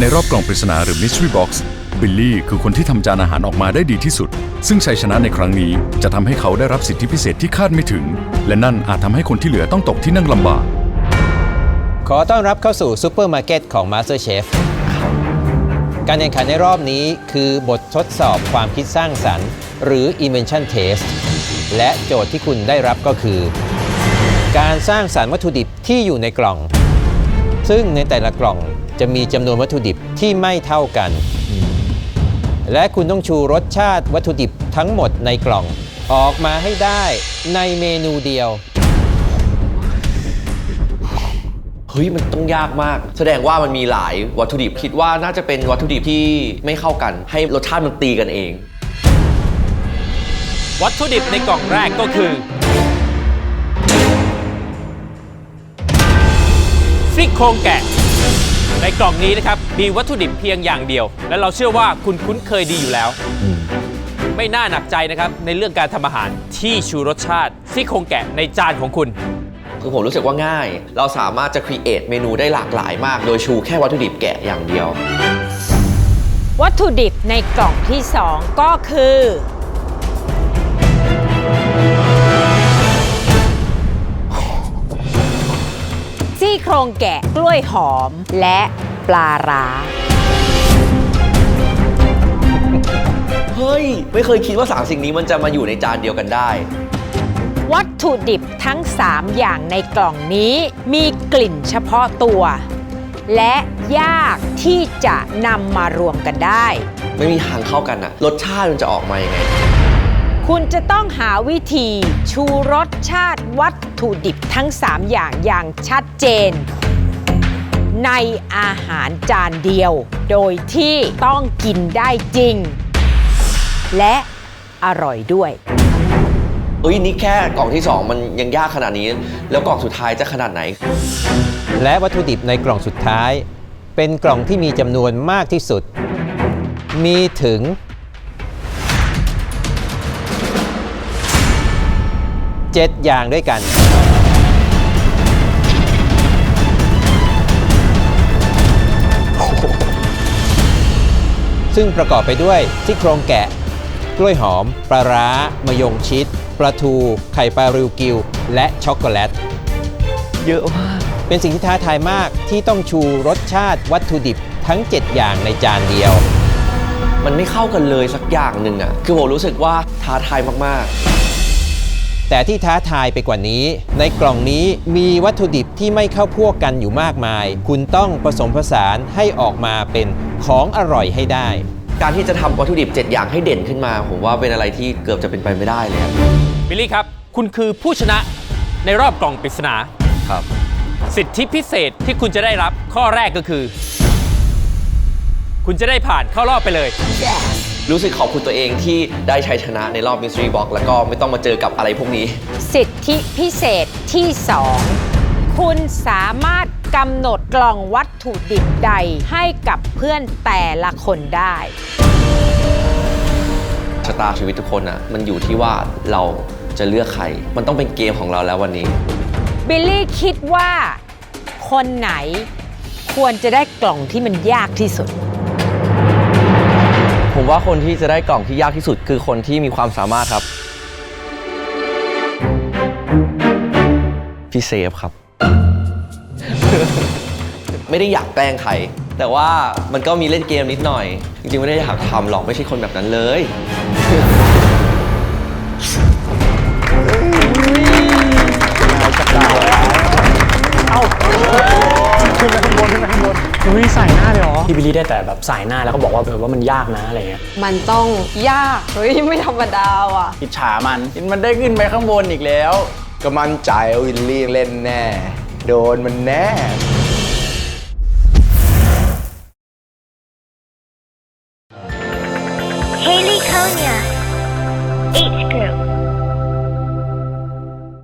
ในรอบกล่องปริศนาหรือ Mystery Box บิลลี่คือคนที่ทำจานอาหารออกมาได้ดีที่สุด ซึ่งชัยชนะในครั้งนี้จะทำให้เขาได้รับสิทธิพิเศษที่คาดไม่ถึง และนั่นอาจทำให้คนที่เหลือต้องตกที่นั่งลำบาก ขอต้อนรับเข้าสู่ซูเปอร์มาร์เก็ตของ MasterChef การแข่งขันในรอบนี้คือบททดสอบความคิดสร้างสรรค์ หรือ Invention Test และโจทย์ที่คุณได้รับก็คือ การสร้างสรรค์วัตถุดิบที่อยู่ในกล่อง ซึ่งในแต่ละกล่อง จะมีจำนวนวัตถุดิบที่ไม่เท่ากัน และคุณต้องชูรสชาติวัตถุดิบทั้งหมดในกล่อง ออกมาให้ได้ในเมนูเดียว เฮ้ยมันต้องยากมาก แสดงว่ามันมีหลายวัตถุดิบคิดว่าน่าจะเป็นวัตถุดิบที่ไม่เข้ากัน ให้รสชาติมันตีกันเอง วัตถุดิบในกล่องแรกก็คือซี่โครงแกะ ในกล่องนี้นะครับมีวัตถุดิบเพียงอย่างเดียว และเราเชื่อว่าคุณคุ้นเคยดีอยู่แล้ว ไม่น่าหนักใจนะครับในเรื่องการทำอาหารที่ชูรสชาติซี่โครงแกะในจานของคุณ คือผมรู้สึกว่าง่าย เราสามารถจะครีเอทเมนูได้หลากหลายมาก โดยชูแค่วัตถุดิบแกะอย่างเดียว วัตถุดิบในกล่องที่ 2 ก็คือ ซี่โครงแกะกล้วยหอม และปลาร้า เฮ้ย ไม่เคยคิดว่าสามสิ่งนี้มันจะมาอยู่ในจานเดียวกันได้ วัตถุดิบทั้ง 3 อย่างในกล่องนี้มีกลิ่นเฉพาะตัว และยากที่จะนำมารวมกันได้ ไม่มีทางเข้ากันอะรสชาติมันจะออกมายังไง คุณจะต้องหาวิธีชูรสชาติวัตถุดิบทั้ง 3 อย่างอย่างชัดเจน ในอาหารจานเดียว โดยที่ต้องกินได้จริง และอร่อยด้วยเฮ้ยนี่แค่กล่องที่ 2 มันยังยากขนาดนี้ แล้วกล่องสุดท้ายจะขนาดไหน และวัตถุดิบในกล่องสุดท้าย เป็นกล่องที่มีจำนวนมากที่สุด มีถึง 7 อย่างด้วยกัน ซึ่งประกอบไปด้วยซี่โครงแกะ กล้วยหอม ปลาร้ามะยงชิดปลาทู ไข่ปลาริวกิว และช็อกโกแลต เยอะมาก เป็นสิ่งที่ท้าทายมากที่ต้องชูรสชาติวัตถุดิบทั้ง 7 อย่างในจานเดียว มันไม่เข้ากันเลยสักอย่างหนึ่งอะคือผมรู้สึกว่าท้าทายมาก แต่ที่ท้าทายไปกว่านี้ ในกล่องนี้มีวัตถุดิบที่ไม่เข้าพวกกันอยู่มากมาย คุณต้องผสมผสานให้ออกมาเป็นของอร่อยให้ได้ๆการที่จะทำวัตถุดิบ 7 อย่างให้เด่นขึ้นมา ผมว่าเป็นอะไรที่เกือบจะเป็นไปไม่ได้เลยอะบิลลี่ครับ คุณคือผู้ชนะในรอบกล่องปริศนา ครับ สิทธิพิเศษที่คุณจะได้รับข้อแรกก็คือ คุณจะได้ผ่านเข้ารอบไปเลย รู้สึกขอบคุณตัวเองที่ได้ชัยชนะในรอบ Mystery Box แล้วก็ไม่ต้องมาเจอกับอะไรพวกนี้ สิทธิพิเศษที่ 2 คุณสามารถกำหนดกล่องวัตถุดิบใดให้กับเพื่อนแต่ละคนได้ ชะตาชีวิตทุกคนอะมันอยู่ที่ว่าเราจะเลือกใคร มันต้องเป็นเกมของเราแล้ววันนี้ บิลลี่คิดว่า คนไหนควรจะได้กล่องที่มันยากที่สุด ผมว่าคนที่จะได้กล่องที่ยากที่สุดคือคนที่มีความสามารถครับ พี่เซฟครับ ไม่ได้อยากแกล้งใคร แต่ว่ามันก็มีเล่นเกมนิดหน่อย จริงๆ ไม่ได้อยากทำหรอกไม่ใช่คนแบบนั้นเลยอุ้ย พี่บิลลี่ได้แต่แบบใส่หน้าแล้วก็บอกว่าแบบว่ามันยากนะอะไรเงี้ยมันต้องยากเฮ้ยไม่ธรรมดาว่ะ อิจฉามันมันได้ขึ้นไปข้างบนอีกแล้ว ก็มั่นใจว่าวิลลี่เล่นแน่ โดนมันแน่ Haley Konya.